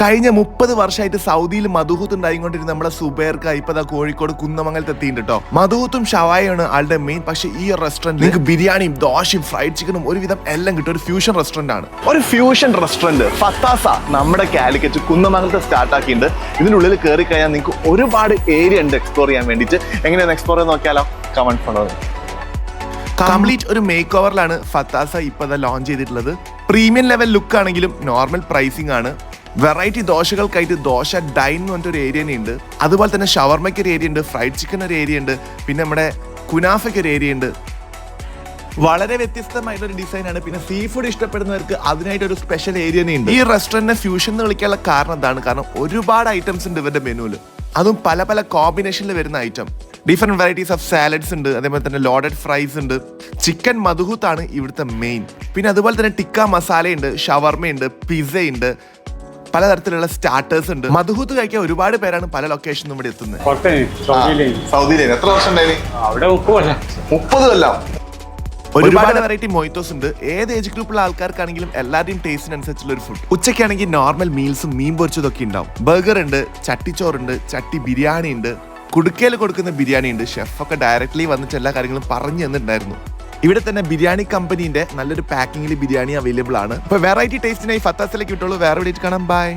കഴിഞ്ഞ മുപ്പത് വർഷമായിട്ട് സൗദിയിൽ മധുഹൂത്ത് ഉണ്ടായിക്കൊണ്ടിരുന്ന നമ്മുടെ സുബേർക്ക് ഇപ്പൊ ദാ കോഴിക്കോട് കുന്നമംഗലത്ത് എത്തിയിട്ടുണ്ട് കേട്ടോ മധുഹൂത്തും ഷവായാണ് ആളുടെ മെയിൻ പക്ഷേ ഈ റെസ്റ്റോറന്റ് നിങ്ങൾക്ക് ബിരിയാണിയും ദോശയും ഫ്രൈഡ് ചിക്കനും ഒരുവിധം എല്ലാം കിട്ടും. ഒരു ഫ്യൂഷൻ റെസ്റ്റോറന്റ് ആണ്. ഒരു ഫ്യൂഷൻ റെസ്റ്റോറന്റ് ഫത്താസ നമ്മുടെ കാലിക്കറ്റ് കുന്നമംഗലത്ത് സ്റ്റാർട്ട് ആക്കിയിട്ടുണ്ട്. ഇതിനുള്ളിൽ കയറി കഴിഞ്ഞാൽ നിങ്ങൾക്ക് ഒരുപാട് ഏരിയ ഉണ്ട് എക്സ്പ്ലോർ ചെയ്യാൻ വേണ്ടിയിട്ട്. എങ്ങനെയാണ് എക്സ്പ്ലോർ ചെയ്ത് നോക്കിയാലോ? കമന്റ് ഫോണോ കംപ്ലീറ്റ് ഒരു മേക്ക് ഓവറിലാണ് ഫത്താസ ഇപ്പോൾ ലോഞ്ച് ചെയ്തിട്ടുള്ളത്. പ്രീമിയം ലെവൽ ലുക്ക് ആണെങ്കിലും നോർമൽ പ്രൈസിംഗ് ആണ്. വെറൈറ്റി ദോശകൾക്കായിട്ട് ദോശ ഡൈൻ എന്ന് പറഞ്ഞിട്ട് ഒരു ഏരിയ ഉണ്ട്. അതുപോലെ തന്നെ ഷവർമയ്ക്ക് ഒരു ഏരിയ ഉണ്ട് ഫ്രൈഡ് ചിക്കൻ ഒരു ഏരിയ ഉണ്ട് പിന്നെ നമ്മുടെ കുനാഫയ്ക്ക് ഒരു ഏരിയ ഉണ്ട്. വളരെ വ്യത്യസ്തമായിട്ടൊരു ആണ്. പിന്നെ സീ ഫുഡ് ഇഷ്ടപ്പെടുന്നവർക്ക് അതിനായിട്ട് ഒരു സ്പെഷ്യൽ ഏരിയ ഉണ്ട്. ഈ റെസ്റ്റോറന്റിനെ ഫ്യൂഷൻ എന്ന് വിളിക്കാനുള്ള കാരണം എന്താണ്? കാരണം ഒരുപാട് ഐറ്റംസ് ഉണ്ട് ഇവരുടെ മെനുവിൽ അതും പല പല കോമ്പിനേഷനിൽ വരുന്ന item different varieties of salads ഉണ്ട്. അതേപോലെ തന്നെ ലോഡഡ് ഫ്രൈസ് ഉണ്ട്. ചിക്കൻ മധുഹൂത്താണ് ഇവിടുത്തെ മെയിൻ പിന്നെ അതുപോലെ തന്നെ ടിക്ക മസാലയുണ്ട് ഷവർമയുണ്ട് പിസയുണ്ട് പലതരത്തിലുള്ള സ്റ്റാർട്ടേഴ്സ് ഉണ്ട്. മധുഹൂത്ത് കഴിക്കാൻ ഒരുപാട് പേരാണ് പല ലൊക്കേഷനും ഇവിടെ എത്തുന്നത്. സൗദിയിലേക്ക് എത്ര വർഷം മുപ്പത് കൊല്ലം. ഒരുപാട് വെറൈറ്റി മൊയ്ത്തോസ് ഉണ്ട്. ഏത് ഏജ് ഗ്രൂപ്പിലുള്ള ആൾക്കാർക്കാണെങ്കിലും എല്ലാവരുടെയും ടേസ്റ്റിനനുസരിച്ചുള്ള ഒരു ഫുഡ് ഉച്ചയ്ക്കാണെങ്കിൽ നോർമൽ മീൽസും മീൻ പൊരിച്ചതൊക്കെ ഉണ്ടാവും. ബർഗർ ഉണ്ട് ചട്ടിച്ചോറുണ്ട് ചട്ടി ബിരിയാണി ഉണ്ട്. കുടുക്കയിൽ കൊടുക്കുന്ന ബിരിയാണി ഉണ്ട്. ഷെഫൊക്കെ ഡയറക്ട്ലി വന്നിട്ട് എല്ലാ കാര്യങ്ങളും പറഞ്ഞു തന്നിട്ടുണ്ടായിരുന്നു. ഇവിടെ തന്നെ ബിരിയാണി കമ്പനീന്റെ നല്ലൊരു പാക്കിംഗിൽ ബിരിയാണി അവൈലബിൾ ആണ്. അപ്പൊ വെറൈറ്റി ടേസ്റ്റിനായി ഫത്താസിലേക്ക് വിട്ടോളൂ. വേറെ വിളിച്ചിട്ട് കാണാം. ബൈ